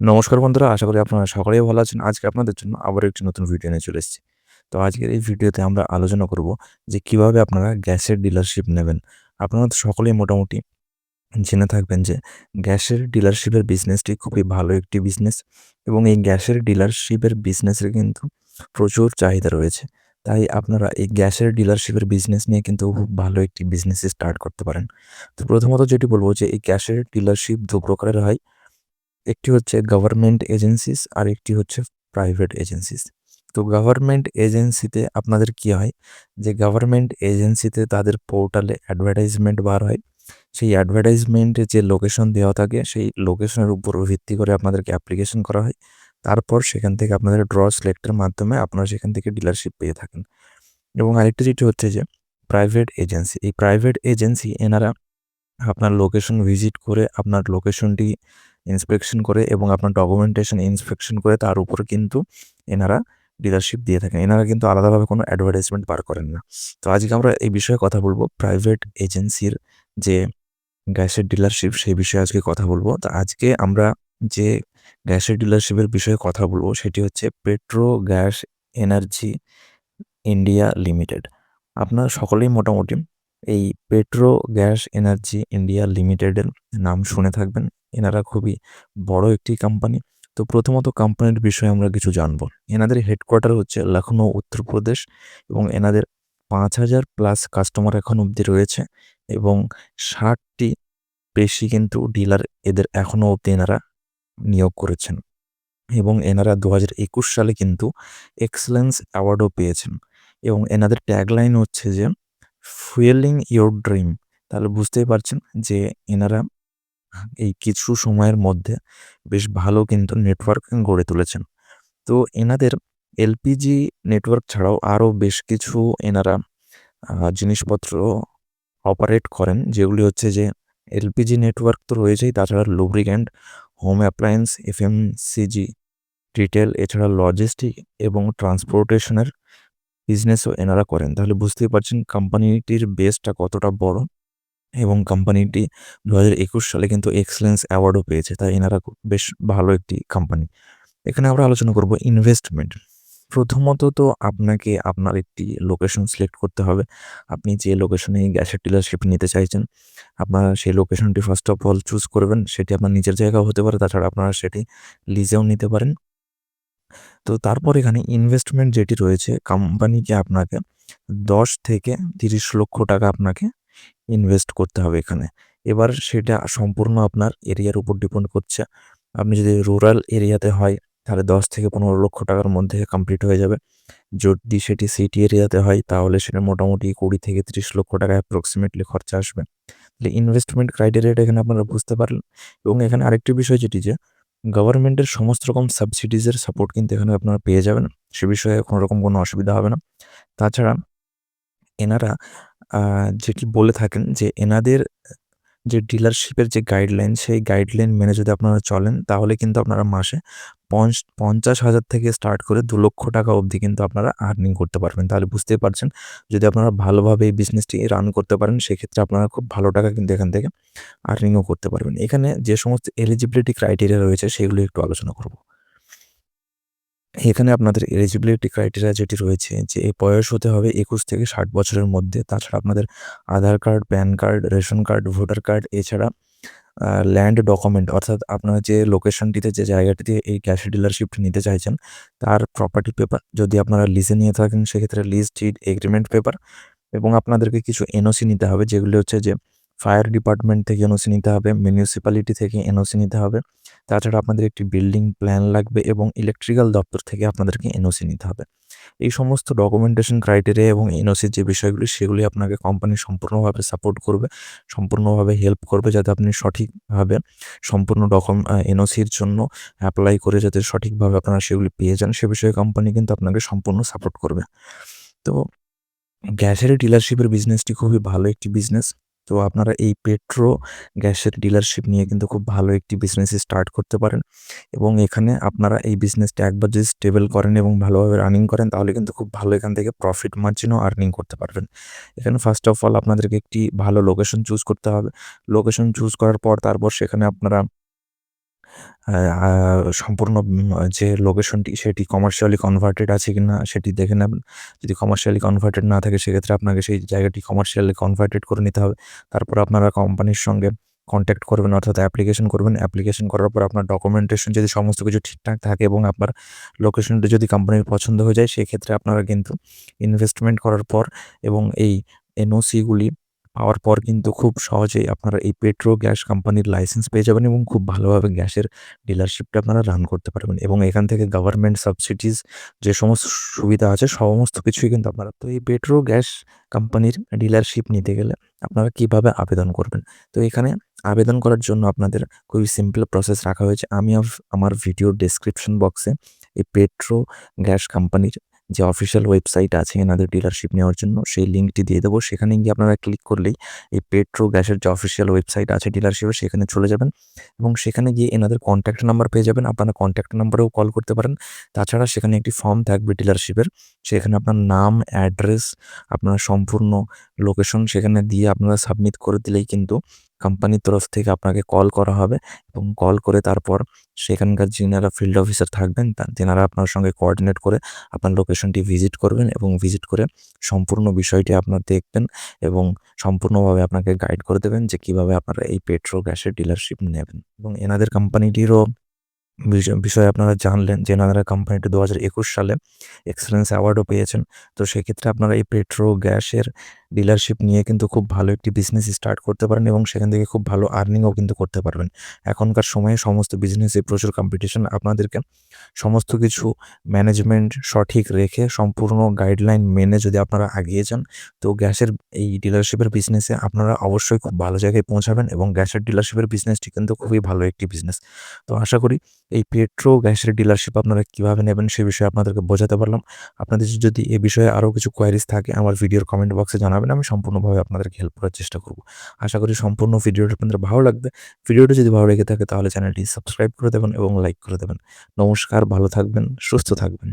নমস্কার বন্ধুরা, আশা করি আপনারা সকলেই ভালো আছেন। আজকে আপনাদের জন্য আবার একটি নতুন ভিডিও নিয়ে চলে এসেছি। তো আজকের এই ভিডিওতে আমরা আলোচনা করব যে কীভাবে আপনারা গ্যাসের ডিলারশিপ নেবেন। আপনারা তো সকলেই মোটামুটি জেনে থাকবেন যে গ্যাসের ডিলারশিপের বিজনেসটি খুবই ভালো একটি বিজনেস এবং এই গ্যাসের ডিলারশিপের বিজনেসের কিন্তু প্রচুর চাহিদা রয়েছে। তাই আপনারা এই গ্যাসের ডিলারশিপের বিজনেস নিয়ে কিন্তু খুব ভালো একটি বিজনেস স্টার্ট করতে পারেন। তো প্রথমত যেটি বলব যে এই গ্যাসের ডিলারশিপ দু প্রকারের হয়। একটি হচ্ছে গভর্নমেন্ট এজেন্সিস আর একটি হচ্ছে প্রাইভেট এজেন্সিস তো গভর্নমেন্ট এজেন্সিতে আপনাদের কি হয়? যে গভর্নমেন্ট এজেন্সিতে তাদের পোর্টালে অ্যাডভার্টাইজমেন্ট বার হয়। সেই অ্যাডভার্টাইজমেন্টে যে লোকেশন দেওয়া থাকে, সেই লোকেশনের উপর ভিত্তি করে আপনাদেরকে অ্যাপ্লিকেশন করা হয়। তারপর সেখান থেকে আপনাদের ড্র সিলেক্টের মাধ্যমে আপনারা সেখান থেকে ডিলারশিপ পেয়ে থাকেন। এবং আরেকটা যেটি হচ্ছে যে প্রাইভেট এজেন্সি এই প্রাইভেট এজেন্সি এনারা আপনার লোকেশন ভিজিট করে আপনার লোকেশনটি ইন্সপেকশন করে এবং আপনার ডকুমেন্টেশন ইন্সপেকশন করে তার উপর কিন্তু এনারা ডিলারশিপ দিয়ে থাকেন। এনারা কিন্তু আলাদাভাবে কোনো অ্যাডভার্টাইজমেন্ট বার করেন না। তো আজকে আমরা এই বিষয়ে কথা বলব। প্রাইভেট এজেন্সির যে গ্যাসের ডিলারশিপ সেই বিষয়ে আজকে কথা বলব। তো আজকে আমরা যে গ্যাসের ডিলারশিপের বিষয়ে কথা বলব সেটি হচ্ছে Petro Gas Energy India Limited আপনারা সকলেই মোটামুটি এই পেট্রো গ্যাস এনার্জি ইন্ডিয়া লিমিটেডের নাম শুনে থাকবেন। এনারা খুবই বড় একটি কোম্পানি তো প্রথমত কোম্পানির বিষয়ে আমরা কিছু জানব। এনাদের হেডকোয়ার্টার হচ্ছে লখনৌ উত্তরপ্রদেশ এবং এনাদের পাঁচ হাজার প্লাস কাস্টমার এখন অবধি রয়েছে এবং ষাটটি বেশি কিন্তু ডিলার এদের এখনও অবধি এনারা নিয়োগ করেছেন এবং এনারা দু হাজার একুশ সালে কিন্তু এক্সেলেন্স অ্যাওয়ার্ডও পেয়েছেন এবং এনাদের ট্যাগলাইন হচ্ছে যে ফুয়েলিং ইয়োর ড্রিম তাহলে বুঝতেই পারছেন যে এনারা এই কিছু সময়ের মধ্যে বেশ ভালো কিন্তু নেটওয়ার্ক গড়ে তুলেছেন। তো এনাদের এলপিজি নেটওয়ার্ক ছাড়াও আরও বেশ কিছু এনারা জিনিসপত্র অপারেট করেন, যেগুলি হচ্ছে যে এলপিজি নেটওয়ার্ক তো রয়েছেই, তাছাড়া lubricant home appliance F FMCG retail এছাড়া লজিস্টিক এবং ট্রান্সপোর্টেশনের বিজনেসও এনারা করেন। তাহলে বুঝতেই পারছেন কোম্পানিটির বেসটা কতটা বড়। এবং কোম্পানিটি দু হাজার একুশ সালে কিন্তু এক্সেলেন্স অ্যাওয়ার্ডও পেয়েছে। তাই এনারা বেশ ভালো একটি কোম্পানি। এখানে আমরা আলোচনা করব ইনভেস্টমেন্ট প্রথমত তো আপনাকে আপনার একটি লোকেশন সিলেক্ট করতে হবে। আপনি যে লোকেশনে গ্যাসের ডিলারশিপ নিতে চাইছেন, আপনারা সেই লোকেশনটি ফার্স্ট অফ অল চুজ করবেন। সেটি আপনার নিজের জায়গাও হতে পারে, তাছাড়া আপনারা সেটি লিজেও নিতে পারেন। তো তারপর এখানে ইনভেস্টমেন্ট যেটি রয়েছে কোম্পানিকে আপনাকে দশ থেকে তিরিশ লক্ষ টাকা আপনাকে ইনভেস্ট করতে হবে এখানে। এবার সেটা সম্পূর্ণ আপনার এরিয়ার উপর ডিপেন্ড করছে। আপনি যদি রুরাল এরিয়াতে হয়, তাহলে দশ থেকে পনেরো লক্ষ টাকার মধ্যে কমপ্লিট হয়ে যাবে। যদি সেটি সিটি এরিয়াতে হয়, তাহলে সেটা মোটামুটি কুড়ি থেকে তিরিশ লক্ষ টাকা অ্যাপ্রক্সিমেটলি খরচা আসবে। তাহলে ইনভেস্টমেন্ট ক্রাইটেরিয়াটা এখানে আপনারা বুঝতে পারলেন। এবং এখানে আরেকটি বিষয় যেটি যে গভর্নমেন্টের সমস্ত রকম সাবসিডিজের সাপোর্ট কিন্তু এখানে আপনারা পেয়ে যাবেন। সে বিষয়ে কোনো রকম কোনো অসুবিধা হবে না। তাছাড়া এনারা যেটি বলে থাকেন যে এনাদের, যে ডিলারশিপের যে গাইডলাইন সেই গাইডলাইন মেনে যদি আপনারা চলেন, তাহলে কিন্তু আপনারা মাসে পঞ্চাশ হাজার থেকে স্টার্ট করে দু লক্ষ টাকা অবধি কিন্তু আপনারা আর্নিং করতে পারবেন। তাহলে বুঝতেই পারছেন, যদি আপনারা ভালোভাবে এই বিজনেসটি রান করতে পারেন, সেক্ষেত্রে আপনারা খুব ভালো টাকা কিন্তু এখান থেকে আর্নিংও করতে পারবেন। এখানে যে সমস্ত এলিজিবিলিটি ক্রাইটেরিয়া রয়েছে, সেগুলো একটু আলোচনা করব। এখানে আপনাদের এলিজিবিলিটি ক্রাইটেরিয়া যেটি রয়েছে যে বয়স হতে হবে একুশ থেকে ষাট বছরের মধ্যে। তাছাড়া আপনাদের Aadhaar card PAN card ration card voter card এছাড়া ল্যান্ড ডকুমেন্ট অর্থাৎ আপনার যে লোকেশনটিতে যে জায়গাটিতে এই গ্যাস ডিলারশিপটি নিতে চাইছেন, তার প্রপার্টি পেপার যদি আপনারা লিজে নিয়ে থাকেন, সেক্ষেত্রে লিজ ডিড এগ্রিমেন্ট পেপার এবং আপনাদেরকে কিছু এনওসি নিতে হবে, যেগুলি হচ্ছে যে ফায়ার ডিপার্টমেন্ট থেকে এনওসি নিতে হবে মিউনিসিপ্যালিটি থেকে এনওসি নিতে হবে। তাছাড়া আপনাদের একটি বিল্ডিং প্ল্যান লাগবে এবং ইলেকট্রিক্যাল দপ্তর থেকে আপনাদেরকে এনওসি নিতে হবে। এই সমস্ত ডকুমেন্টেশন ক্রাইটেরিয়া এবং এনওসির যে বিষয়গুলি, সেগুলি আপনাকে কোম্পানি সম্পূর্ণভাবে সাপোর্ট করবে, সম্পূর্ণভাবে হেল্প করবে যাতে আপনি সঠিকভাবে সম্পূর্ণ ডকুম এনওসির জন্য অ্যাপ্লাই করে যাতে সঠিকভাবে আপনারা সেগুলি পেয়ে যান, সে বিষয়ে কোম্পানি কিন্তু আপনাকে সম্পূর্ণ সাপোর্ট করবে। তো গ্যাসের ডিলারশিপের বিজনেসটি খুবই ভালো একটি বিজনেস তো আপনারা এই পেট্রো গ্যাসের ডিলারশিপ নিয়ে কিন্তু খুব ভালো একটি বিজনেস স্টার্ট করতে পারেন। এবং এখানে আপনারা এই বিজনেসটা একবার যদি স্টেবল করেন এবং ভালোভাবে রানিং করেন, তাহলে কিন্তু খুব ভালো এখান থেকে প্রফিট মার্জিনও আর্নিং করতে পারবেন। এখানে ফার্স্ট অফ অল আপনাদেরকে একটি ভালো লোকেশন চুজ করতে হবে। লোকেশন চুজ করার পর তারপর সেখানে আপনারা সম্পূর্ণ যে লোকেশনটি সেটি কমার্শিয়ালি কনভার্টেড আছে কি না সেটি দেখে নেবেন। যদি কমার্শিয়ালি কনভার্টেড না থাকে, সেক্ষেত্রে আপনাকে সেই জায়গাটি কমার্শিয়ালি কনভার্টেড করে নিতে হবে। তারপর আপনারা কোম্পানির সঙ্গে কনট্যাক্ট করবেন, অর্থাৎ অ্যাপ্লিকেশন করবেন। অ্যাপ্লিকেশন করার পর আপনার ডকুমেন্টেশন যদি সমস্ত কিছু ঠিকঠাক থাকে এবং আপনার লোকেশনটা যদি কোম্পানির পছন্দ হয়ে যায়, সেক্ষেত্রে আপনারা কিন্তু ইনভেস্টমেন্ট করার পর এবং এই এনওসিগুলি পাওয়ার পর কিন্তু খুব সহজেই আপনারা এই পেট্রো গ্যাস কোম্পানির লাইসেন্স পেয়ে যাবেন এবং খুব ভালোভাবে গ্যাসের ডিলারশিপটা আপনারা রান করতে পারবেন এবং এখান থেকে গভর্নমেন্ট সাবসিডিজ যে সমস্ত সুবিধা আছে সমস্ত কিছুই কিন্তু আপনারা, তো এই পেট্রো গ্যাস কোম্পানির ডিলারশিপ নিতে গেলে আপনারা কীভাবে আবেদন করবেন? তো এখানে আবেদন করার জন্য আপনাদের খুবই সিম্পল প্রসেস রাখা হয়েছে। আমি আমার ভিডিও ডেসক্রিপশন বক্সে এই পেট্রো গ্যাস কোম্পানির যে অফিসিয়াল ওয়েবসাইট আছে এনাদের ডিলারশিপ নেওয়ার জন্য, সেই লিঙ্কটি দিয়ে দেবো। সেখানে গিয়ে আপনারা ক্লিক করলেই এই পেট্রো গ্যাসের যে অফিসিয়াল ওয়েবসাইট আছে ডিলারশিপে সেখানে চলে যাবেন এবং সেখানে গিয়ে এনাদের কন্ট্যাক্ট নাম্বার পেয়ে যাবেন। আপনারা কন্ট্যাক্ট নাম্বারেও কল করতে পারেন। তাছাড়া সেখানে একটি ফর্ম থাকবে ডিলারশিপের সেখানে আপনার নাম অ্যাড্রেস আপনার সম্পূর্ণ লোকেশন সেখানে দিয়ে আপনারা সাবমিট করে দিলেই কিন্তু কোম্পানির তরফ থেকে আপনাকে কল করা হবে এবং কল করে তারপর সেখানকার যিনারা ফিল্ড অফিসার থাকবেন তেনারা আপনার সঙ্গে কোঅর্ডিনেট করে আপনার লোকেশনটি ভিজিট করবেন এবং ভিজিট করে সম্পূর্ণ বিষয়টি আপনার দেখবেন এবং সম্পূর্ণভাবে আপনাকে গাইড করে দেবেন যে কীভাবে আপনারা এই পেট্রো গ্যাসের ডিলারশিপ নেবেন এবং এনাদের কোম্পানিটিরও বিষয়ে আপনারা জানলেন যে এনারা কোম্পানিটি দু হাজার একুশ সালে এক্সেলেন্স অ্যাওয়ার্ডও পেয়েছেন। তো সেক্ষেত্রে আপনারা এই পেট্রো গ্যাসের ডিলারশিপ নিয়ে কিন্তু খুব ভালো একটি বিজনেস স্টার্ট করতে পারেন এবং সেখান থেকে খুব ভালো আর্নিংও কিন্তু করতে পারবেন। এখনকার সময়ে সমস্ত বিজনেসে প্রচুর কম্পিটিশন আপনাদেরকে সমস্ত কিছু ম্যানেজমেন্ট সঠিক রেখে সম্পূর্ণ গাইডলাইন মেনে যদি আপনারা এগিয়ে যান, তো গ্যাসের এই ডিলারশিপের বিজনেসে আপনারা অবশ্যই খুব ভালো জায়গায় পৌঁছাবেন এবং গ্যাসের ডিলারশিপের বিজনেসটি কিন্তু খুবই ভালো একটি বিজনেস তো আশা করি এই পেট্রো গ্যাসের ডিলারশিপ আপনারা কীভাবে নেবেন সে বিষয়ে আপনাদেরকে বোঝাতে পারলাম। আপনাদের যদি এ বিষয়ে আরও কিছু কোয়ারিজ থাকে, আমার ভিডিওর কমেন্ট বক্সে জানাবেন আমি সম্পূর্ণভাবে আপনাদেরকে হেল্প করার চেষ্টা করব। আশা করি সম্পূর্ণ ভিডিওটা আপনাদের ভালো লাগবে। ভিডিওটা যদি ভালো লেগে থাকে তাহলে চ্যানেলটি সাবস্ক্রাইব করে দেবেন এবং লাইক করে দেবেন। নমস্কার, ভালো থাকবেন, সুস্থ থাকবেন।